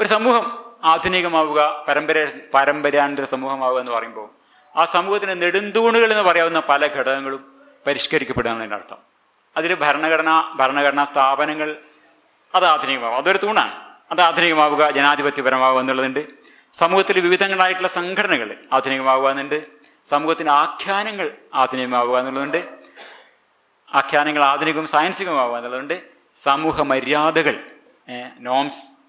ഒരു സമൂഹം ആധുനികമാവുക പരമ്പര പരമ്പരാന്തര സമൂഹമാവുക എന്ന് പറയുമ്പോൾ ആ സമൂഹത്തിന് നെടുന്തൂണുകൾ എന്ന് പറയാവുന്ന പല ഘടകങ്ങളും പരിഷ്കരിക്കപ്പെടുക എന്നതിന്റെ അർത്ഥം. അതിൽ ഭരണഘടന ഭരണഘടനാ സ്ഥാപനങ്ങൾ അത് ആധുനികമാവുക അതൊരു തൂണാണ്. അത് ആധുനികമാവുക ജനാധിപത്യപരമാവുക എന്നുള്ളതുണ്ട്. സമൂഹത്തിൽ വിവിധങ്ങളായിട്ടുള്ള സംഘടനകൾ ആധുനികമാവുക എന്നുണ്ട്. സമൂഹത്തിന്റെ ആഖ്യാനങ്ങൾ ആധുനികമാവുക എന്നുള്ളതുണ്ട്. ആഖ്യാനങ്ങൾ ആധുനികവും സയൻസികമാവുക എന്നുള്ളതുണ്ട്. സമൂഹ മര്യാദകൾ നോംസ്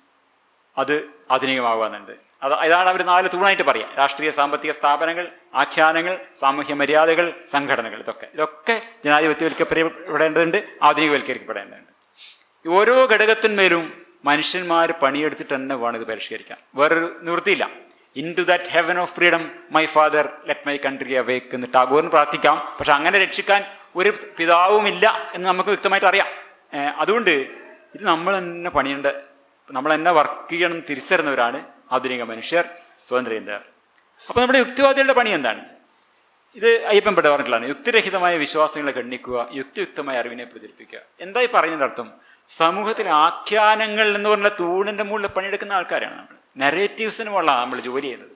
അത് ആധുനികമാകുന്നുണ്ട് അത് ഇതാണ് അവർ നാല് തൂണായിട്ട് പറയാം. രാഷ്ട്രീയ സാമ്പത്തിക സ്ഥാപനങ്ങൾ ആഖ്യാനങ്ങൾ സാമൂഹ്യ മര്യാദകൾ സംഘടനകൾ ഇതൊക്കെ. ഇതൊക്കെ ജനാധിപത്യവൽക്കപ്പെടേണ്ടതുണ്ട് ആധുനികവൽക്കരിക്കപ്പെടേണ്ടതുണ്ട്. ഓരോ ഘടകത്തിന്മേലും മനുഷ്യന്മാർ പണിയെടുത്തിട്ട് തന്നെ വേണം ഇത് പരിഷ്കരിക്കാൻ. വേറൊരു നിവൃത്തിയില്ല. Into that heaven of freedom my father let my country awake എന്ന് ടാഗോറിന് പ്രാർത്ഥിക്കാം. പക്ഷെ അങ്ങനെ രക്ഷിക്കാൻ ഒരു പിതാവുമില്ല എന്ന് നമുക്ക് വ്യക്തമായിട്ട് അറിയാം. അതുകൊണ്ട് ഇത് നമ്മൾ തന്നെ പണിയേണ്ട നമ്മൾ എന്നെ വർക്ക് ചെയ്യണം തിരിച്ചറിഞ്ഞവരാണ് ആധുനിക മനുഷ്യർ സ്വതന്ത്ര ചിന്തകർ അപ്പോൾ നമ്മുടെ യുക്തിവാദികളുടെ പണി എന്താണ്? ഇത് അയ്യപ്പൻ പെട്ട പറഞ്ഞിട്ടുള്ളതാണ്. യുക്തിരഹിതമായ വിശ്വാസങ്ങളെ ഖണ്ഡിക്കുക യുക്തിയുക്തമായ അറിവിനെ പ്രചരിപ്പിക്കുക. എന്തായി പറയുന്നതിന്റെ അർത്ഥം? സമൂഹത്തിൽ ആഖ്യാനങ്ങൾ എന്ന് പറഞ്ഞ തൂണിന്റെ മുകളിൽ പണിയെടുക്കുന്ന ആൾക്കാരാണ് നമ്മൾ നെറേറ്റീവ്സിനുമുള്ള നമ്മൾ ജോലി ചെയ്യുന്നത്.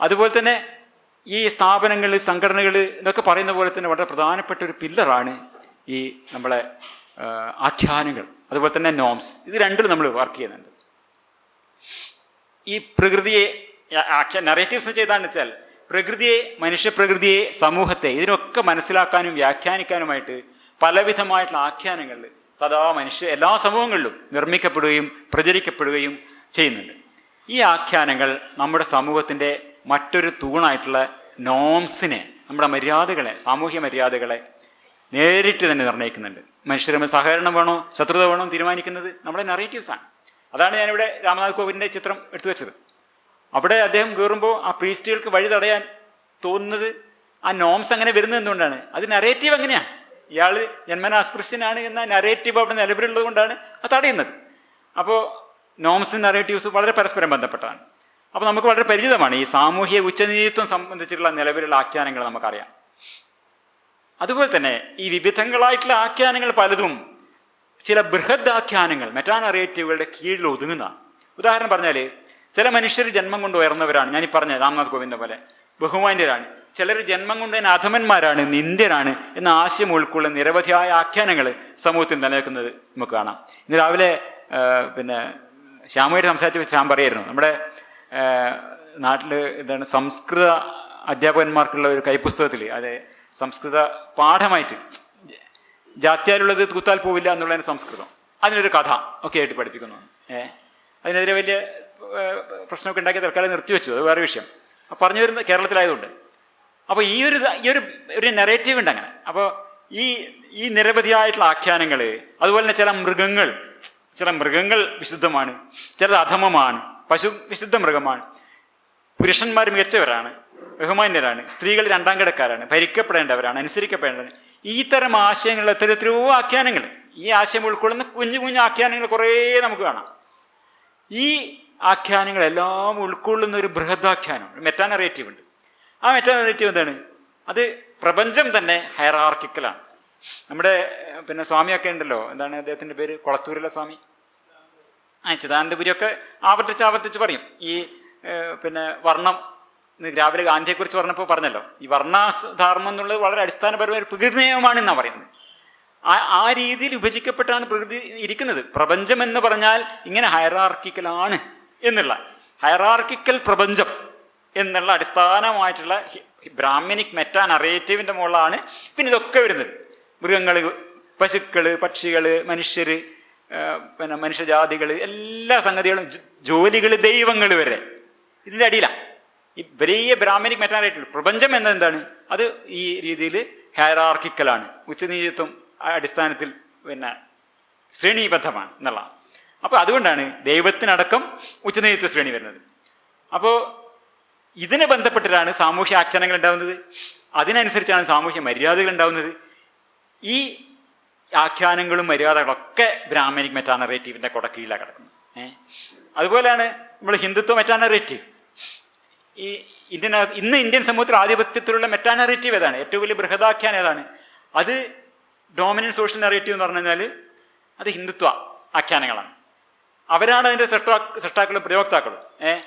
അതുപോലെ തന്നെ ഈ സ്ഥാപനങ്ങൾ സംഘടനകൾ എന്നൊക്കെ പറയുന്ന പോലെ തന്നെ വളരെ പ്രധാനപ്പെട്ട ഒരു പില്ലറാണ് ഈ നമ്മളെ ആഖ്യാനങ്ങൾ. അതുപോലെ തന്നെ നോംസ്. ഇത് രണ്ടിലും നമ്മൾ വർക്ക് ചെയ്യുന്നുണ്ട്. ഈ പ്രകൃതിയെ നറേറ്റീവ്സ് ചെയ്താണെന്ന് വെച്ചാൽ പ്രകൃതിയെ മനുഷ്യപ്രകൃതിയെ സമൂഹത്തെ ഇതിനൊക്കെ മനസ്സിലാക്കാനും വ്യാഖ്യാനിക്കാനുമായിട്ട് പലവിധമായിട്ടുള്ള ആഖ്യാനങ്ങൾ സദാ മനുഷ്യ എല്ലാ സമൂഹങ്ങളിലും നിർമ്മിക്കപ്പെടുകയും പ്രചരിക്കപ്പെടുകയും ചെയ്യുന്നുണ്ട്. ഈ ആഖ്യാനങ്ങൾ നമ്മുടെ സമൂഹത്തിന്റെ മറ്റൊരു തൂണായിട്ടുള്ള നോംസിനെ നമ്മുടെ മര്യാദകളെ സാമൂഹ്യ മര്യാദകളെ നേരിട്ട് തന്നെ നിർണയിക്കുന്നുണ്ട് മനുഷ്യർ തമ്മിൽ സഹകരണം വേണോ ശത്രുത വേണോ തീരുമാനിക്കുന്നത് നമ്മുടെ ആണ്. അതാണ് ഞാനിവിടെ രാമനാഥ് കോവിലിന്റെ ചിത്രം എടുത്തു വെച്ചത്. അവിടെ അദ്ദേഹം കയറുമ്പോൾ ആ പ്രീസ്റ്റുകൾക്ക് വഴി തടയാൻ തോന്നുന്നത് ആ നോംസ് അങ്ങനെ വരുന്നത് എന്തുകൊണ്ടാണ്? അത് നറേറ്റീവ് എങ്ങനെയാണ് ഇയാൾ ജന്മന അസ്പൃശ്യനാണ് എന്ന നറേറ്റീവ് അവിടെ നിലവിലുള്ളത് കൊണ്ടാണ് അത് തടയുന്നത്. അപ്പോൾ നോംസും നറേറ്റീവ്സും വളരെ പരസ്പരം ബന്ധപ്പെട്ടതാണ്. അപ്പോൾ നമുക്ക് വളരെ പരിചിതമാണ് ഈ സാമൂഹിക ഉച്ചനീതിത്വം സംബന്ധിച്ചിട്ടുള്ള നിലവിലുള്ള ആഖ്യാനങ്ങൾ നമുക്കറിയാം. അതുപോലെ തന്നെ ഈ വിവിധങ്ങളായിട്ടുള്ള ആഖ്യാനങ്ങൾ പലതും ചില ബൃഹദ് ആഖ്യാനങ്ങൾ മെറ്റാനറേറ്റീവുകളുടെ കീഴിൽ ഒതുങ്ങുന്നതാണ്. ഉദാഹരണം പറഞ്ഞാൽ ചില മനുഷ്യർ ജന്മം കൊണ്ട് ഉയർന്നവരാണ്. ഞാനീ പറഞ്ഞ രാംനാഥ് കോവിന്ദ പോലെ. ബഹുമാന്യരാണ്. ചിലർ ജന്മം കൊണ്ട് തന്നെ അധമന്മാരാണ് നിന്ദ്യരാണ് എന്ന ആശയം ഉൾക്കൊള്ളുന്ന നിരവധിയായ ആഖ്യാനങ്ങൾ സമൂഹത്തിൽ നിലനിൽക്കുന്നത് നമുക്ക് കാണാം. ഇന്ന് രാവിലെ പിന്നെ ശ്യാമുമായിട്ട് സംസാരിച്ച ശ്യാം പറയായിരുന്നു നമ്മുടെ നാട്ടിൽ എന്താണ് സംസ്കൃത അധ്യാപകന്മാർക്കുള്ള ഒരു കൈപ്പുസ്തകത്തിൽ അത് സംസ്കൃത പാഠമായിട്ട് ജാത്യാലുള്ളത് തൂത്താൽ പോവില്ല എന്നുള്ളതിന് സംസ്കൃതം. അതിനൊരു കഥ ഒക്കെ ആയിട്ട് പഠിപ്പിക്കുന്നു. ഏ? അതിനെതിരെ വലിയ പ്രശ്നമൊക്കെ ഉണ്ടാക്കി തൽക്കാലം നിർത്തിവെച്ചു അത് വേറെ വിഷയം. പറഞ്ഞു വരുന്ന കേരളത്തിലായതുകൊണ്ട്. അപ്പോൾ ഈ ഒരു ഈ ഒരു ഒരു നെറേറ്റീവ് ഉണ്ട് അങ്ങനെ. അപ്പോൾ ഈ ഈ നിരവധിയായിട്ടുള്ള ആഖ്യാനങ്ങൾ അതുപോലെ തന്നെ ചില മൃഗങ്ങൾ ചില മൃഗങ്ങൾ വിശുദ്ധമാണ് ചിലത് അധമമാണ് പശു വിശുദ്ധ മൃഗമാണ് പുരുഷന്മാർ മികച്ചവരാണ്. ബഹുമാന്യരാണ്. സ്ത്രീകൾ രണ്ടാം കിടക്കാരാണ് ഭരിക്കപ്പെടേണ്ടവരാണ് അനുസരിക്കപ്പെടേണ്ടവരാണ്. ഈ തരം ആശയങ്ങൾ എത്ര എത്രയോ ആഖ്യാനങ്ങൾ ഈ ആശയം ഉൾക്കൊള്ളുന്ന കുഞ്ഞു കുഞ്ഞു ആഖ്യാനങ്ങൾ കുറേ നമുക്ക് കാണാം. ഈ ആഖ്യാനങ്ങളെല്ലാം ഉൾക്കൊള്ളുന്ന ഒരു ബൃഹദാഖ്യാനം മെറ്റാ നെറേറ്റീവ് ഉണ്ട്. ആ മെറ്റാ നെറേറ്റീവ് എന്താണ്? അത് പ്രപഞ്ചം തന്നെ ഹയറാർക്കിക്കലാണ് നമ്മുടെ പിന്നെ സ്വാമിയൊക്കെ ഉണ്ടല്ലോ. എന്താണ് അദ്ദേഹത്തിന്റെ പേര്? കൊളത്തൂരിലെ സ്വാമി. ആ ചിദാനന്ദപുരിയൊക്കെ ആവർത്തിച്ച് ആവർത്തിച്ച് പറയും. ഈ പിന്നെ വർണം രാവിലെ ഗാന്ധിയെക്കുറിച്ച് പറഞ്ഞപ്പോൾ പറഞ്ഞല്ലോ ഈ വർണാധാർമ്മം എന്നുള്ളത് വളരെ അടിസ്ഥാനപരമായ ഒരു പ്രകൃതി നിയമമാണ് എന്നാണ് പറയുന്നത്. ആ ആ രീതിയിൽ വിഭജിക്കപ്പെട്ടാണ് പ്രകൃതി ഇരിക്കുന്നത്. പ്രപഞ്ചം എന്ന് പറഞ്ഞാൽ ഇങ്ങനെ ഹയറാർക്കിക്കലാണ് എന്നുള്ള ഹയറാർക്കിക്കൽ പ്രപഞ്ചം എന്നുള്ള അടിസ്ഥാനമായിട്ടുള്ള ബ്രാഹ്മിനിക് മെറ്റാ നറേറ്റീവിന്റെ മുകളിലാണ് പിന്നെ ഇതൊക്കെ വരുന്നത്. മൃഗങ്ങൾ പശുക്കൾ പക്ഷികൾ മനുഷ്യർ പിന്നെ മനുഷ്യജാതികൾ എല്ലാ സംഗതികളും ജോലികൾ ദൈവങ്ങൾ വരെ. ഇതിന്റെ അടിയിലാണ് ഈ വലിയ ബ്രാഹ്മണിക് മെറ്റാനറേറ്റീവ് പ്രപഞ്ചം എന്നെന്താണ് അത് ഈ രീതിയിൽ ഹയറാർക്കിക്കലാണ്. ഉച്ചനീചത്വം അടിസ്ഥാനത്തിൽ പിന്നെ ശ്രേണീബദ്ധമാണ് എന്നുള്ളതാണ്. അപ്പോൾ അതുകൊണ്ടാണ് ദൈവത്തിനടക്കം ഉച്ചനീചത്വ ശ്രേണി വരുന്നത്. അപ്പോൾ ഇതിനെ ബന്ധപ്പെട്ടിട്ടാണ് സാമൂഹ്യ ആഖ്യാനങ്ങൾ ഉണ്ടാകുന്നത് അതിനനുസരിച്ചാണ് സാമൂഹ്യ മര്യാദകൾ ഉണ്ടാകുന്നത് ഈ ആഖ്യാനങ്ങളും മര്യാദകളൊക്കെ ബ്രാഹ്മണിക് മെറ്റാനറേറ്റീവിന്റെ കൊടക്കീഴിലാണ് കിടക്കുന്നത്. ഏഹ് അതുപോലെയാണ് നമ്മൾ ഹിന്ദുത്വ മെറ്റാ നറേറ്റീവ് ഈ ഇന്ത്യൻ ഇന്ന് ഇന്ത്യൻ സമൂഹത്തിൽ ആധിപത്യത്തിലുള്ള മെറ്റാനറേറ്റീവ് ഏതാണ്? ഏറ്റവും വലിയ ബൃഹദാഖ്യാനം ഏതാണ്? അത് ഡോമിനന്റ് സോഷ്യൽ നറേറ്റീവ് എന്ന് പറഞ്ഞു കഴിഞ്ഞാൽ അത് ഹിന്ദുത്വ ആഖ്യാനങ്ങളാണ്. അവരാണ് അതിന്റെ സൃഷ്ടാ സൃഷ്ടാക്കളും പ്രയോക്താക്കളും. ഏ?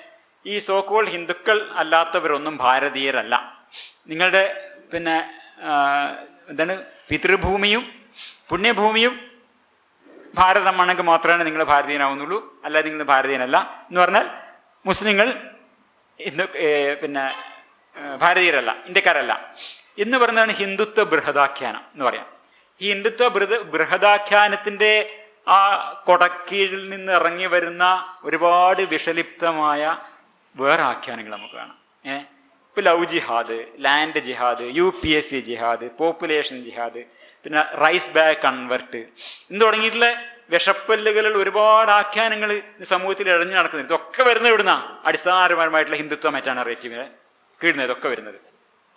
ഈ സോക്കോൾ ഹിന്ദുക്കൾ അല്ലാത്തവരൊന്നും ഭാരതീയരല്ല. നിങ്ങളുടെ പിന്നെ എന്താണ്? പിതൃഭൂമിയും പുണ്യഭൂമിയും ഭാരതമാണെങ്കിൽ മാത്രമേ നിങ്ങൾ ഭാരതീയനാവുന്നുള്ളൂ. അല്ലാതെ നിങ്ങൾ ഭാരതീയനല്ല. എന്ന് പറഞ്ഞാൽ മുസ്ലിങ്ങൾ ഇന്ന് പിന്നെ ഏ, ഭാരതീയരല്ല ഇന്ത്യക്കാരല്ല. എന്ന് പറയുന്നതാണ് ഹിന്ദുത്വ ബൃഹദാഖ്യാനം എന്ന് പറയാം. ഈ ഹിന്ദുത്വ ബൃഹ ബൃഹദാഖ്യാനത്തിന്റെ ആ കൊടക്കീഴിൽ നിന്ന് ഇറങ്ങി വരുന്ന ഒരുപാട് വിഷലിപ്തമായ വേറെ ആഖ്യാനങ്ങൾ നമുക്ക് കാണാം. ഏഹ് ഇപ്പൊ love jihad land jihad U P S C jihad population jihad പിന്നെ റൈസ് ബാഗ് കൺവെർട്ട് എന്ന് തുടങ്ങിയിട്ടുള്ള വിഷപ്പല്ലുകളിൽ ഒരുപാട് ആഖ്യാനങ്ങൾ സമൂഹത്തിൽ ഇഴഞ്ഞു നടക്കുന്നത് ഇതൊക്കെ വരുന്നത് ഇവിടുന്ന അടിസ്ഥാനപരമായിട്ടുള്ള ഹിന്ദുത്വ മെറ്റാ നറേറ്റീവിനെ കീഴുന്നത്. ഇതൊക്കെ വരുന്നത്.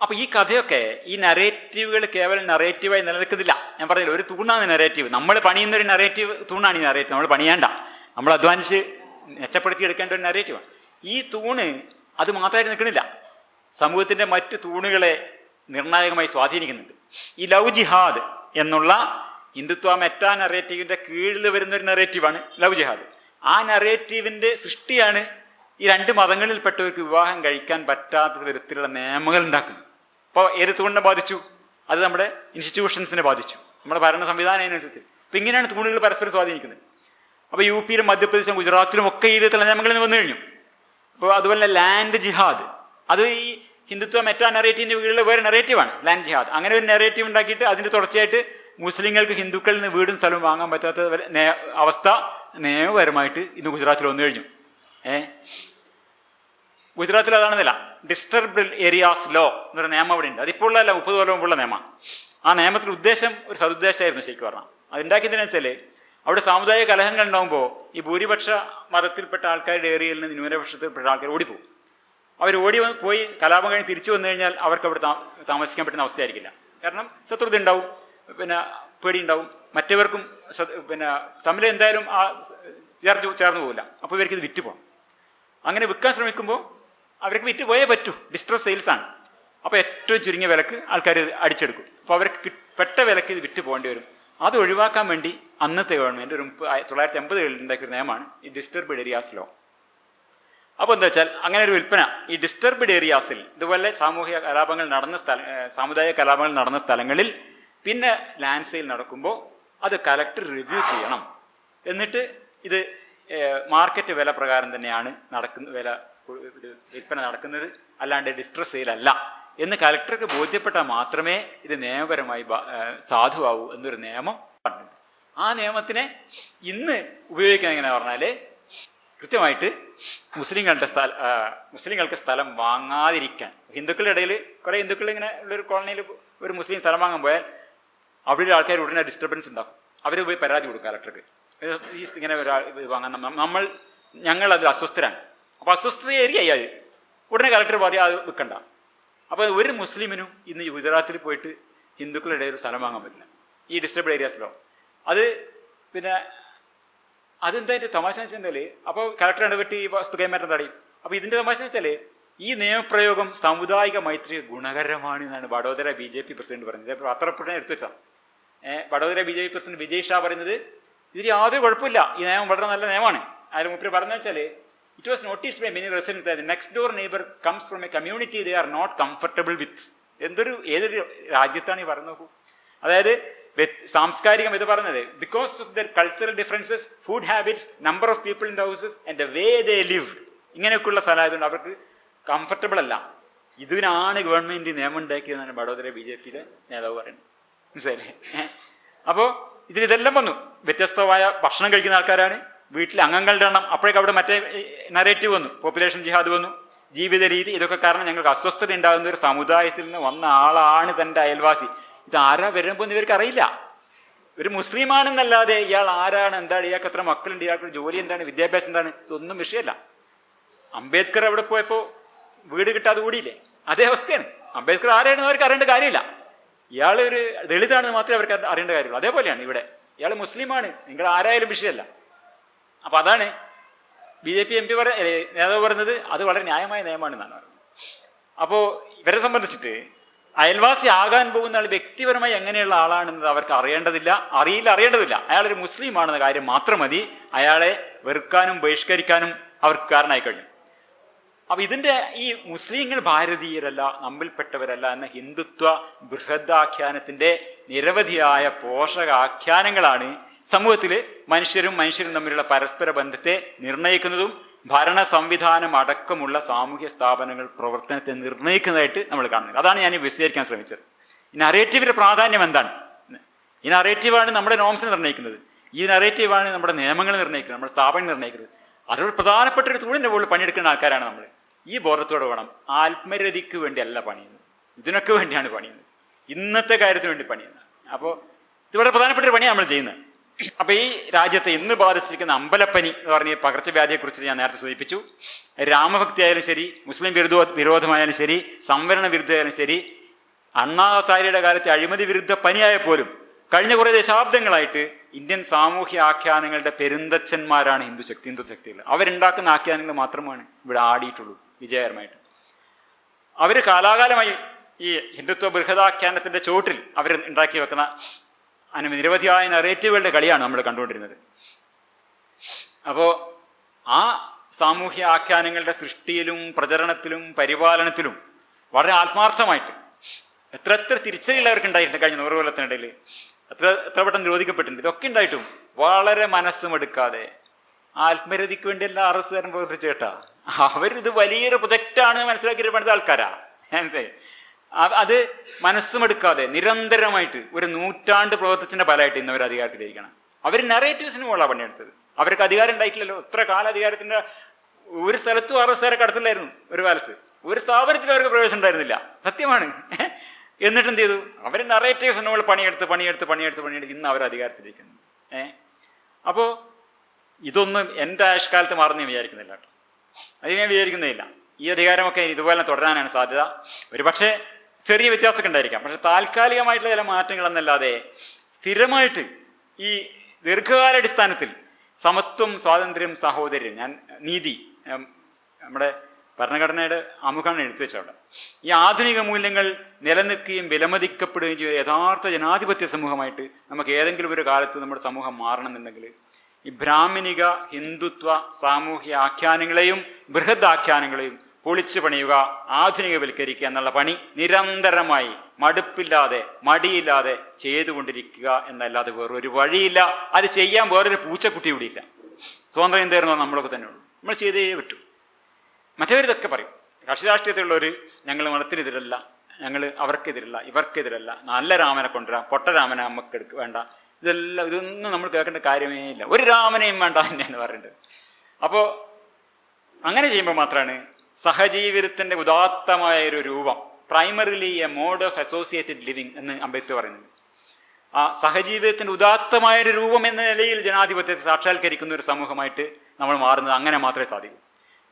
അപ്പൊ ഈ കഥയൊക്കെ ഈ നറേറ്റീവുകൾ കേവലം നറേറ്റീവായി നിലനിൽക്കുന്നില്ല. ഞാൻ പറഞ്ഞില്ല ഒരു തൂണാണ് നറേറ്റീവ് നമ്മൾ പണിയുന്ന ഒരു നറേറ്റീവ് തൂണാണ് ഈ നറേറ്റീവ് നമ്മൾ പണിയേണ്ട. നമ്മൾ അധ്വാനിച്ച് മെച്ചപ്പെടുത്തി എടുക്കേണ്ട ഒരു നറേറ്റീവാണ് ഈ തൂണ് അത് മാത്രമായിട്ട് നിൽക്കുന്നില്ല. സമൂഹത്തിന്റെ മറ്റ് തൂണുകളെ നിർണായകമായി സ്വാധീനിക്കുന്നുണ്ട്. ഈ ലവ് ജിഹാദ് എന്നുള്ള ഹിന്ദുത്വ മെറ്റാ നറേറ്റീവിന്റെ കീഴിൽ വരുന്ന ഒരു നറേറ്റീവാണ് ലവ് ജിഹാദ്. ആ നറേറ്റീവിന്റെ സൃഷ്ടിയാണ് ഈ രണ്ട് മതങ്ങളിൽപ്പെട്ടവർക്ക് വിവാഹം കഴിക്കാൻ പറ്റാത്ത തരത്തിലുള്ള നിയമങ്ങൾ ഉണ്ടാക്കുന്നത്. അപ്പോൾ ഏത് ബാധിച്ചു? അത് നമ്മുടെ ഇൻസ്റ്റിറ്റ്യൂഷൻസിനെ ബാധിച്ചു. നമ്മുടെ ഭരണ സംവിധാനം അതിനനുസരിച്ച്. അപ്പം ഇങ്ങനെയാണ് തൂണുകൾ പരസ്പരം സ്വാധീനിക്കുന്നത്. അപ്പോൾ യു പിയിലും മധ്യപ്രദേശിലും ഗുജറാത്തിലും ഒക്കെ ഈ വിധത്തിലുള്ള നിയമങ്ങളിൽ നിന്ന് വന്നു കഴിഞ്ഞു. അപ്പോൾ അതുപോലെ ലാൻഡ് ജിഹാദ്. അത് ഈ ഹിന്ദുത്വ മെറ്റാ നെറേറ്റീവിന്റെ വീടുള്ള വേറെ നെറേറ്റീവാണ് ലാൻഡ് ജിഹാദ്. അങ്ങനെ ഒരു നെറേറ്റീവ് ഉണ്ടാക്കിയിട്ട് അതിന്റെ തുടർച്ചയായിട്ട് മുസ്ലിങ്ങൾക്ക് ഹിന്ദുക്കളിൽ നിന്ന് വീടും സ്ഥലവും വാങ്ങാൻ പറ്റാത്ത അവസ്ഥ നിയമപരമായിട്ട് ഇന്ന് ഗുജറാത്തിൽ വന്നു കഴിഞ്ഞു. ഏ? ഗുജറാത്തിൽ അതാണെന്നില്ല ഡിസ്റ്റർബ്ഡ് ഏരിയാസ് ലോ എന്നൊരു നിയമം അവിടെ ഉണ്ട്. അതിപ്പോൾ ഉള്ളതല്ല മുപ്പത് കൊല്ലം മുമ്പുള്ള നിയമം. ആ നിയമത്തിന്റെ ഉദ്ദേശം ഒരു സതുദ്ദേശമായിരുന്നു ശരിക്കും പറഞ്ഞാൽ. അതുണ്ടാക്കിയതെന്ന് വെച്ചാൽ അവിടെ സാമുദായിക കലഹങ്ങൾ ഉണ്ടാകുമ്പോൾ ഈ ഭൂരിപക്ഷ മതത്തിൽപ്പെട്ട ആൾക്കാരുടെ ഏരിയയിൽ നിന്ന് ന്യൂനപക്ഷത്തിൽപ്പെട്ട ആൾക്കാർ ഓടിപ്പോകും. അവർ ഓടി പോയി കലാപം കഴിഞ്ഞ് തിരിച്ചു വന്നു കഴിഞ്ഞാൽ അവർക്ക് അവിടെ താമസിക്കാൻ പറ്റുന്ന അവസ്ഥയായിരിക്കില്ല. കാരണം ശത്രുത ഉണ്ടാവും. പിന്നെ പേടി ഉണ്ടാവും മറ്റവർക്കും പിന്നെ തമ്മിൽ എന്തായാലും ആ ചേർന്ന് ചേർന്ന് പോകില്ല അപ്പോൾ ഇവർക്ക് ഇത് വിറ്റ് പോകണം അങ്ങനെ വിൽക്കാൻ ശ്രമിക്കുമ്പോൾ അവർക്ക് വിറ്റ് പോയേ പറ്റൂ. ഡിസ്ട്രസ് സെയിൽസാണ് അപ്പോൾ ഏറ്റവും ചുരുങ്ങിയ വിലക്ക് ആൾക്കാർ ഇത് അടിച്ചെടുക്കും. അപ്പോൾ അവർക്ക് പെട്ട വിലക്ക് ഇത് വിറ്റ് പോകേണ്ടി വരും. അത് ഒഴിവാക്കാൻ വേണ്ടി അന്നത്തെ ഗവൺമെന്റ് ഒരു തൊള്ളായിരത്തി എൺപതുകളിൽ ഉണ്ടാക്കിയ ഒരു നിയമമാണ് ഈ ഡിസ്റ്റർബ്ഡ് ഏരിയാസ് ലോ അപ്പോൾ എന്താ വെച്ചാൽ അങ്ങനെ ഒരു വിൽപ്പന ഈ ഡിസ്റ്റർബ്ഡ് ഏരിയാസിൽ ഇതുപോലെ സാമൂഹിക കലാപങ്ങൾ നടന്ന സ്ഥല സാമുദായിക കലാപങ്ങൾ നടന്ന സ്ഥലങ്ങളിൽ പിന്നെ ലാൻഡ് സെയിൽ നടക്കുമ്പോൾ അത് കലക്ടർ റിവ്യൂ ചെയ്യണം. എന്നിട്ട് ഇത് മാർക്കറ്റ് വില പ്രകാരം തന്നെയാണ് നടക്കുന്ന വില വിൽപ്പന നടക്കുന്നത്. അല്ലാണ്ട് ഡിസ്ട്രസ് സെയിലല്ല എന്ന് കലക്ടർക്ക് ബോധ്യപ്പെട്ടാൽ മാത്രമേ ഇത് നിയമപരമായി സാധുവാകൂ എന്നൊരു നിയമം പറഞ്ഞിട്ടുണ്ട്. ആ നിയമത്തിനെ ഇന്ന് ഉപയോഗിക്കാൻ എങ്ങനെ പറഞ്ഞാൽ കൃത്യമായിട്ട് മുസ്ലിങ്ങളുടെ സ്ഥല മുസ്ലിങ്ങൾക്ക് സ്ഥലം വാങ്ങാതിരിക്കാൻ. ഹിന്ദുക്കളുടെ ഇടയിൽ കുറേ ഹിന്ദുക്കൾ ഇങ്ങനെ ഉള്ളൊരു കോളനിയിൽ ഒരു മുസ്ലിം സ്ഥലം വാങ്ങാൻ പോയാൽ അവിടെ ആൾക്കാർ ഉടനെ ഡിസ്റ്റർബൻസ് ഉണ്ടാക്കും. അവർ പോയി പരാതി കൊടുക്കും കലക്ടർക്ക് ഈ ഇങ്ങനെ ഒരാൾ വാങ്ങാൻ നമ്മൾ ഞങ്ങൾ അതിൽ അസ്വസ്ഥരാണ്. അപ്പോൾ അസ്വസ്ഥത ഏരിയ അത്. ഉടനെ കലക്ടർ പറയും അത് വിൽക്കണ്ട അപ്പോൾ ഒരു മുസ്ലിമിനും ഇന്ന് ഗുജറാത്തിൽ പോയിട്ട് ഹിന്ദുക്കളുടെ ഇടയിൽ സ്ഥലം വാങ്ങാൻ പറ്റില്ല. ഈ ഡിസ്റ്റർബ്ഡ് ഏരിയാസിലോ അത് പിന്നെ അതെന്താ അതിന്റെ തമാശ വെച്ചാൽ അപ്പോൾ കലക്ടർ ഇടപെട്ട് ഈ വസ്തു കൈമാറ്റം തടയും. അപ്പോൾ ഇതിന്റെ തമാശ വെച്ചാൽ ഈ നിയമപ്രയോഗം സാമുദായിക മൈത്രി ഗുണകരമാണ് എന്നാണ് Vadodara B J P president പറഞ്ഞത്. ഇപ്പോൾ പത്രപ്പെട്ടാണ് എടുത്തു വെച്ചാൽ Vadodara B J P president Vijay Shah പറയുന്നത് ഇതിൽ യാതൊരു കുഴപ്പമില്ല. ഈ നിയമം വളരെ നല്ല നിയമമാണ്. അതിൽ മുപ്പര് പറഞ്ഞു വെച്ചാൽ it was noticed by many residents next door neighbour comes from a community they are not comfortable with എന്തൊരു ഏതൊരു രാജ്യത്താണ് ഈ പറഞ്ഞു നോക്കൂ അതായത് സാംസ്കാരികം ഇത് പറഞ്ഞത് because of their cultural differences food habits number of people in the houses and the way they live ഇങ്ങനെയൊക്കെയുള്ള സ്ഥലമായതുകൊണ്ട് അവർക്ക് കംഫർട്ടബിൾ അല്ല. ഇതിനാണ് ഗവൺമെന്റ് നിയമം ഉണ്ടാക്കിയതെന്നാണ് ബഡോദര ബി ജെ പിയിലെ നേതാവ് പറയുന്നത്. മനസ്സിലായില്ലേ? അപ്പോൾ ഇതിലിതെല്ലാം വന്നു. വ്യത്യസ്തമായ ഭക്ഷണം കഴിക്കുന്ന ആൾക്കാരാണ്. വീട്ടിലെ അംഗങ്ങളുടെ എണ്ണം അപ്പോഴേക്കും അവിടെ മറ്റേ നരേറ്റീവ് വന്നു. പോപ്പുലേഷൻ ജിഹാദ് വന്നു. ജീവിത രീതി ഇതൊക്കെ കാരണം ഞങ്ങൾക്ക് അസ്വസ്ഥത ഉണ്ടാകുന്ന ഒരു സമുദായത്തിൽ നിന്ന് വന്ന ആളാണ് തന്റെ അയൽവാസി. ഇത് ആരാ വരുമ്പോൾ ഇവർക്ക് അറിയില്ല. ഒരു മുസ്ലിമാണെന്നല്ലാതെ ഇയാൾ ആരാണ് എന്താണ് ഇയാൾക്ക് എത്ര മക്കളുണ്ട് ഇയാൾക്ക് ജോലി എന്താണ് വിദ്യാഭ്യാസം എന്താണ് ഇതൊന്നും വിഷയമല്ല. അംബേദ്കർ അവിടെ പോയപ്പോൾ വീട് കിട്ടാതെ കൂടിയില്ലേ അതേ അവസ്ഥയാണ്. അംബേദ്കർ ആരാണെന്ന് അവർക്ക് അറിയേണ്ട കാര്യമില്ല. ഇയാൾ ഒരു ദളിതാണെന്ന് മാത്രമേ അവർക്ക് അറിയേണ്ട കാര്യമുള്ളൂ. അതേപോലെയാണ് ഇവിടെ. ഇയാൾ മുസ്ലിമാണ്. നിങ്ങൾ ആരായാലും വിഷയമല്ല. അപ്പം അതാണ് B J P M P പറ നേതാവ് പറയുന്നത് അത് വളരെ ന്യായമായ നിയമമാണെന്നാണ് പറയുന്നത്. അപ്പോൾ ഇവരെ സംബന്ധിച്ചിട്ട് അയൽവാസി ആകാൻ പോകുന്ന ആൾ വ്യക്തിപരമായി എങ്ങനെയുള്ള ആളാണെന്നത് അവർക്ക് അറിയേണ്ടതില്ല. അറിയില്ല അറിയേണ്ടതില്ല. അയാളൊരു മുസ്ലിം ആണെന്ന കാര്യം മാത്രം മതി. അയാളെ വെറുക്കാനും ബഹിഷ്കരിക്കാനും അവർക്ക് കാരണമായി കഴിഞ്ഞു. അപ്പൊ ഇതിന്റെ ഈ മുസ്ലിങ്ങൾ ഭാരതീയരല്ല നമ്മിൽപ്പെട്ടവരല്ല എന്ന ഹിന്ദുത്വ ബൃഹദാഖ്യാനത്തിന്റെ നിരവധിയായ പോഷകാഖ്യാനങ്ങളാണ് സമൂഹത്തിൽ മനുഷ്യരും മനുഷ്യരും തമ്മിലുള്ള പരസ്പര ബന്ധത്തെ നിർണയിക്കുന്നതും ഭരണ സംവിധാനം അടക്കമുള്ള സാമൂഹ്യ സ്ഥാപനങ്ങൾ പ്രവർത്തനത്തെ നിർണയിക്കുന്നതായിട്ട് നമ്മൾ കാണുന്നത്. അതാണ് ഞാൻ വിശദീകരിക്കാൻ ശ്രമിച്ചത്. ഈ നറേറ്റീവിന്റെ പ്രാധാന്യം എന്താണ്? ഈ നറേറ്റീവാണ് നമ്മുടെ നോംസ് നിർണയിക്കുന്നത് ഈ നറേറ്റീവാണ് നമ്മുടെ നിയമങ്ങൾ നിർണയിക്കുന്നത് നമ്മുടെ സ്ഥാപനങ്ങൾ നിർണയിക്കുന്നത് അതൊരു പ്രധാനപ്പെട്ട ഒരു തൊഴിലിന്റെ പോലെ പണിയെടുക്കുന്ന ആൾക്കാരാണ് നമ്മൾ ഈ ബോധത്തോടെ വേണം ആത്മരതിക്ക് വേണ്ടിയല്ല പണിയുന്നത്. ഇതിനൊക്കെ വേണ്ടിയാണ് പണിയുന്നത്. ഇന്നത്തെ കാര്യത്തിന് വേണ്ടി പണിയുന്നത്. അപ്പോൾ ഇത് വളരെ പ്രധാനപ്പെട്ട ഒരു പണിയാണ് നമ്മൾ ചെയ്യുന്നത്. അപ്പോൾ ഈ രാജ്യത്തെ ഇന്ന് ബാധിച്ചിരിക്കുന്ന അമ്പലപ്പനി എന്ന് പറഞ്ഞ പകർച്ചവ്യാധിയെക്കുറിച്ച് ഞാൻ നേരത്തെ സൂചിപ്പിച്ചു. രാമഭക്തി ആയാലും ശരി മുസ്ലിം വിരുദ്ധ വിരോധമായാലും ശരി സംവരണ വിരുദ്ധമായാലും ശരി അണ്ണാസാരിയുടെ കാലത്തെ അഴിമതി വിരുദ്ധ പനിയായ പോലും കഴിഞ്ഞ കുറേ ദശാബ്ദങ്ങളായിട്ട് ഇന്ത്യൻ സാമൂഹ്യ ആഖ്യാനങ്ങളുടെ പെരുന്തച്ഛന്മാരാണ് ഹിന്ദു ശക്തി ഹിന്ദു ശക്തികൾ അവരുണ്ടാക്കുന്ന ആഖ്യാനങ്ങൾ മാത്രമാണ് ഇവിടെ ആടിയിട്ടുള്ളൂ. വിജയകരമായിട്ട്. അവർ കാലാകാലമായി ഈ ഹിന്ദുത്വ ബൃഹദാഖ്യാനത്തിന്റെ ചുവട്ടിൽ അവർ ഉണ്ടാക്കി വെക്കുന്ന അനു നിരവധിയായ നറേറ്റീവുകളുടെ കളിയാണ് നമ്മൾ കണ്ടുകൊണ്ടിരുന്നത്. അപ്പോൾ ആ സാമൂഹ്യ ആഖ്യാനങ്ങളുടെ സൃഷ്ടിയിലും പ്രചരണത്തിലും പരിപാലനത്തിലും വളരെ ആത്മാർത്ഥമായിട്ട് എത്ര എത്ര തിരിച്ചറിയൽ അവർക്ക് ഉണ്ടായിട്ടുണ്ട് കഴിഞ്ഞ നൂറ് കൊല്ലത്തിനിടയിൽ എത്ര എത്ര പെട്ടെന്ന് നിരോധിക്കപ്പെട്ടിട്ടുണ്ട്. ഇതൊക്കെ ഉണ്ടായിട്ടും വളരെ മനസ്സുമെടുക്കാതെ ആത്മരതിക്ക് വേണ്ടിയല്ല ആർ എസ് കാരൻ പ്രവർത്തിച്ചു കേട്ടാ അവരിത് വലിയൊരു പ്രൊജക്റ്റാണ് മനസ്സിലാക്കി പണിത ആൾക്കാരാ. മനസ്സിലായി അത് മനസ്സും എടുക്കാതെ നിരന്തരമായിട്ട് ഒരു നൂറ്റാണ്ട് പ്രവർത്തിച്ചിന്റെ ഫലമായിട്ട് ഇന്ന് അവർ അധികാരത്തിലിരിക്കണം അവർ നെറേറ്റീവ്സിന് മുകളിലാണ് പണിയെടുത്തത്. അവർക്ക് അധികാരം ഉണ്ടായിട്ടില്ലല്ലോ. ഇത്ര കാല അധികാരത്തിന്റെ ഒരു സ്ഥലത്തും ആറ് സ്ഥലം കടത്തില്ലായിരുന്നു ഒരു കാലത്ത്. ഒരു സ്ഥാപനത്തിൽ അവർക്ക് പ്രവേശനം ഉണ്ടായിരുന്നില്ല. സത്യമാണ്. എന്നിട്ട് എന്ത് ചെയ്തു? അവർ നറേറ്റീവ്സിന് മുകളിൽ പണിയെടുത്ത് പണിയെടുത്ത് പണിയെടുത്ത് പണിയെടുത്ത് ഇന്ന് അവർ അധികാരത്തിലിരിക്കുന്നു. ഏഹ് അപ്പോൾ ഇതൊന്നും എന്റെ ആയുഷ്കാലത്ത് മാറുന്ന വിചാരിക്കുന്നില്ല കേട്ടോ. അത് ഞാൻ വിചാരിക്കുന്നില്ല. ഈ അധികാരമൊക്കെ ഇതുപോലെ തുടരാനാണ് സാധ്യത. ഒരു പക്ഷേ ചെറിയ വ്യത്യാസമൊക്കെ ഉണ്ടായിരിക്കാം. പക്ഷെ താൽക്കാലികമായിട്ടുള്ള ചില മാറ്റങ്ങളെന്നല്ലാതെ സ്ഥിരമായിട്ട് ഈ ദീർഘകാലാടിസ്ഥാനത്തിൽ സമത്വം സ്വാതന്ത്ര്യം സഹോദര്യം ഞാൻ നീതി നമ്മുടെ ഭരണഘടനയുടെ ആമുഖമാണ് എടുത്തു വെച്ചവിടെ. ഈ ആധുനിക മൂല്യങ്ങൾ നിലനിൽക്കുകയും വിലമതിക്കപ്പെടുകയും ചെയ്യുന്ന യഥാർത്ഥ ജനാധിപത്യ സമൂഹമായിട്ട് നമുക്ക് ഏതെങ്കിലും ഒരു കാലത്ത് നമ്മുടെ സമൂഹം മാറണമെന്നുണ്ടെങ്കിൽ ഈ ബ്രാഹ്മണിക ഹിന്ദുത്വ സാമൂഹ്യ ആഖ്യാനങ്ങളെയും ബൃഹദ് ആഖ്യാനങ്ങളെയും പൊളിച്ചു പണിയുക ആധുനികവൽക്കരിക്കുക എന്നുള്ള പണി നിരന്തരമായി മടുപ്പില്ലാതെ മടിയില്ലാതെ ചെയ്തുകൊണ്ടിരിക്കുക എന്നല്ലാതെ വേറൊരു വഴിയില്ല. അത് ചെയ്യാൻ വേറൊരു പൂച്ചക്കുട്ടി ഇവിടെ ഇല്ല. സ്വതന്ത്രം എന്തായിരുന്നു നമ്മളൊക്കെ തന്നെ ഉള്ളൂ. നമ്മൾ ചെയ്തേ പറ്റൂ. മറ്റവരിതൊക്കെ പറയും. കക്ഷി രാഷ്ട്രീയത്തിലുള്ളവർ ഞങ്ങൾ മതത്തിനെതിരല്ല ഞങ്ങൾ അവർക്കെതിരല്ല ഇവർക്കെതിരല്ല. നല്ല രാമനെ കൊണ്ടുവരാം പൊട്ട രാമനെ നമുക്ക് വേണ്ട. ഇതെല്ലാം ഇതൊന്നും നമ്മൾ കേൾക്കേണ്ട കാര്യമേ ഇല്ല. ഒരു രാമനെയും വേണ്ട തന്നെയാണ് പറയേണ്ടത് അപ്പോൾ അങ്ങനെ ചെയ്യുമ്പോൾ മാത്രമാണ് സഹജീവിതത്തിന്റെ ഉദാത്തമായ ഒരു രൂപം primarily a mode of associated living എന്ന് അംബേദ്കർ പറയുന്നത്. ആ സഹജീവിതത്തിന്റെ ഉദാത്തമായ ഒരു രൂപം എന്ന നിലയിൽ ജനാധിപത്യത്തെ സാക്ഷാത്കരിക്കുന്ന ഒരു സമൂഹമായിട്ട് നമ്മൾ മാറുന്നത് അങ്ങനെ മാത്രമേ സാധിക്കൂ.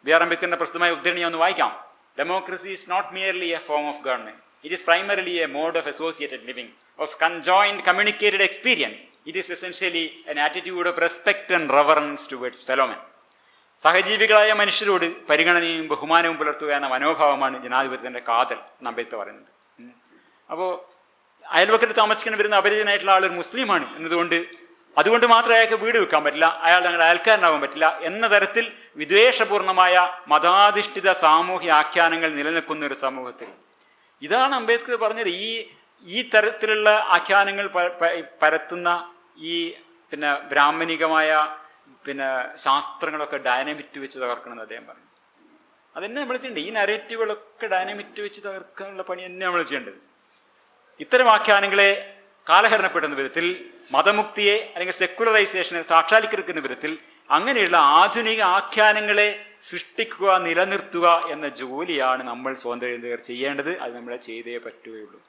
ബി ആർ അംബേദ്കറിന്റെ പ്രസിദ്ധമായ ഉദ്ധരണി ഒന്ന് വായിക്കാം. Democracy is not merely a form of government is primarily a mode of associated living, of conjoined communicated experience. It is essentially an attitude of respect and reverence towards fellow men. സഹജീവികളായ മനുഷ്യരോട് പരിഗണനയും ബഹുമാനവും പുലർത്തുക എന്ന മനോഭാവമാണ് ജനാധിപത്യത്തിന്റെ കാതൽ നമ്പേത്ത് പറയുന്നത് അപ്പോൾ അയൽവക്കത്ത് താമസിക്കാൻ വരുന്ന അപരിചിതനായിട്ടുള്ള ആൾ ഒരു മുസ്ലിമാണ് എന്നതുകൊണ്ട് അതുകൊണ്ട് മാത്രം അയാൾക്ക് വീട് വെക്കാൻ പറ്റില്ല അയാൾ ഞങ്ങളുടെ അയൽക്കാരനാവാൻ പറ്റില്ല എന്ന തരത്തിൽ വിദ്വേഷപൂർണമായ മതാധിഷ്ഠിത സാമൂഹ്യ ആഖ്യാനങ്ങൾ നിലനിൽക്കുന്ന ഒരു സമൂഹത്തിൽ ഇതാണ് അംബേദ്കർ പറഞ്ഞത്. ഈ ഈ തരത്തിലുള്ള ആഖ്യാനങ്ങൾ പരത്തുന്ന ഈ പിന്നെ ബ്രാഹ്മണികമായ പിന്നെ ശാസ്ത്രങ്ങളൊക്കെ ഡൈനമിറ്റ് വെച്ച് തകർക്കണമെന്ന് അദ്ദേഹം പറഞ്ഞു. അതന്നെ നമ്മൾ ചെയ്യേണ്ടത്. ഈ നരേറ്റീവുകളൊക്കെ ഡൈനമിറ്റ് വെച്ച് തകർക്കാനുള്ള പണി തന്നെ നമ്മൾ ചെയ്യേണ്ടത്. ഇത്തരം ആഖ്യാനങ്ങളെ കാലഹരണപ്പെടുന്ന വിധത്തിൽ മതമുക്തിയെ അല്ലെങ്കിൽ സെക്കുലറൈസേഷനെ സാക്ഷാത്കരിക്കുന്ന വിധത്തിൽ അങ്ങനെയുള്ള ആധുനിക ആഖ്യാനങ്ങളെ സൃഷ്ടിക്കുക നിലനിർത്തുക എന്ന ജോലിയാണ് നമ്മൾ സ്വാതന്ത്ര്യം ചെയ്യേണ്ടത്? അത് നമ്മളെ ചെയ്തേ പറ്റുകയുള്ളൂ.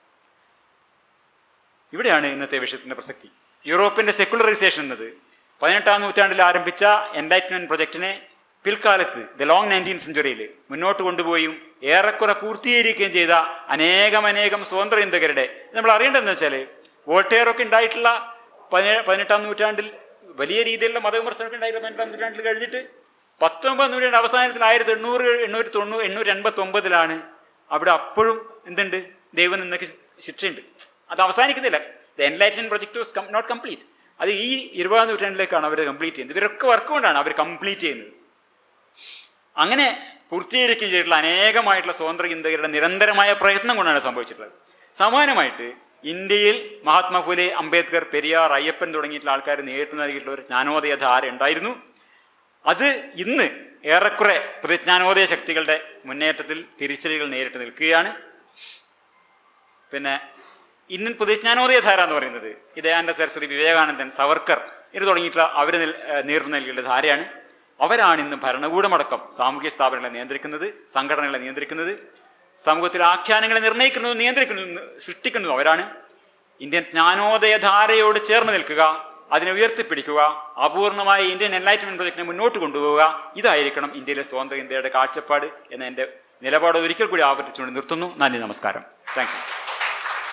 ഇവിടെയാണ് ഇന്നത്തെ വിഷയത്തിന്റെ പ്രസക്തി. യൂറോപ്പിന്റെ സെക്കുലറൈസേഷൻ എന്നത് പതിനെട്ടാം നൂറ്റാണ്ടിൽ ആരംഭിച്ച എൻലൈറ്റ്മെന്റ് പ്രൊജക്ടിനെ പിൽക്കാലത്ത് ദ ലോങ് നയന്റീൻ സെഞ്ചുറിയിൽ മുന്നോട്ട് കൊണ്ടുപോയും ഏറെക്കുറെ പൂർത്തീകരിക്കുകയും ചെയ്ത അനേകമനേകം സ്വതന്ത്ര ചിന്തകരുടെ. നമ്മൾ അറിയേണ്ടതെന്ന് വെച്ചാൽ വോൾട്ടേറൊക്കെ ഉണ്ടായിട്ടുള്ള പതിനേഴ് പതിനെട്ടാം നൂറ്റാണ്ടിൽ വലിയ രീതിയിലുള്ള മതവിമർശനമൊക്കെ ഉണ്ടായിരുന്നു. പതിനെട്ടാം നൂറ്റാണ്ടിൽ കഴിഞ്ഞിട്ട് പത്തൊമ്പത് നൂറ്റാണ്ട് അവസാനത്തിൽ ആയിരത്തി എണ്ണൂറ് എണ്ണൂറ്റി തൊണ്ണൂറ് എണ്ണൂറ്റി എൺപത്തി ഒമ്പതിലാണ് അവിടെ അപ്പോഴും എന്തുണ്ട്? ദൈവം നിന്നൊക്കെ ശിക്ഷയുണ്ട്. അത് അവസാനിക്കുന്നില്ല. The enlighten project was not complete അത് ഈ ഇരുപതാം നൂറ്റാണ്ടിലേക്കാണ് അവർ കംപ്ലീറ്റ് ചെയ്യുന്നത്. ഇവരൊക്കെ വർക്ക് കൊണ്ടാണ് അവർ കംപ്ലീറ്റ് ചെയ്യുന്നത്. അങ്ങനെ പൂർത്തീകരിക്കുകയും ചെയ്തിട്ടുള്ള അനേകമായിട്ടുള്ള സ്വതന്ത്ര ചിന്തകരുടെ നിരന്തരമായ പ്രയത്നം കൊണ്ടാണ് സംഭവിച്ചിട്ടുള്ളത്. സമാനമായിട്ട് ഇന്ത്യയിൽ മഹാത്മാഫുലെ അംബേദ്കർ പെരിയാർ അയ്യപ്പൻ തുടങ്ങിയിട്ടുള്ള ആൾക്കാർ നേരിട്ട് നൽകിയിട്ടുള്ള ഒരു ജ്ഞാനോദയ ധാര ഉണ്ടായിരുന്നു. അത് ഇന്ന് ഏറെക്കുറെ പ്രതിജ്ഞാനോദയ ശക്തികളുടെ മുന്നേറ്റത്തിൽ തിരിച്ചടികൾ നേരിട്ട് നിൽക്കുകയാണ്. പിന്നെ ഇന്ത്യൻ പ്രതിജ്ഞാനോദയ ധാര എന്ന് പറയുന്നത് ഈ സരസ്വതി വിവേകാനന്ദൻ സവർക്കർ ഇത് തുടങ്ങിയിട്ടുള്ള അവർ നേരിട്ട് നൽകിയിട്ടുള്ള ധാരയാണ്. അവരാണ് ഇന്ന് ഭരണകൂടമടക്കം സാമൂഹ്യ സ്ഥാപനങ്ങളെ നിയന്ത്രിക്കുന്നത് സംഘടനകളെ നിയന്ത്രിക്കുന്നത്. സമൂഹത്തിലെ ആഖ്യാനങ്ങളെ നിർണയിക്കുന്നതും നിയന്ത്രിക്കുന്നതും സൃഷ്ടിക്കുന്നതും അവരാണ്. ഇന്ത്യൻ ജ്ഞാനോദയ ധാരയോട് ചേർന്ന് നിൽക്കുക അതിനെ ഉയർത്തിപ്പിടിക്കുക അപൂർണമായ ഇന്ത്യൻ എൻലൈറ്റ്മെന്റ് പ്രൊജക്ടിനെ മുന്നോട്ട് കൊണ്ടുപോവുക ഇതായിരിക്കണം ഇന്ത്യയിലെ സ്വതന്ത്ര ഇന്ത്യയുടെ കാഴ്ചപ്പാട് എന്ന എന്റെ നിലപാട് ഒരിക്കൽ കൂടി ആവർത്തിച്ചുകൊണ്ട് നിർത്തുന്നു. നന്ദി നമസ്കാരം. താങ്ക്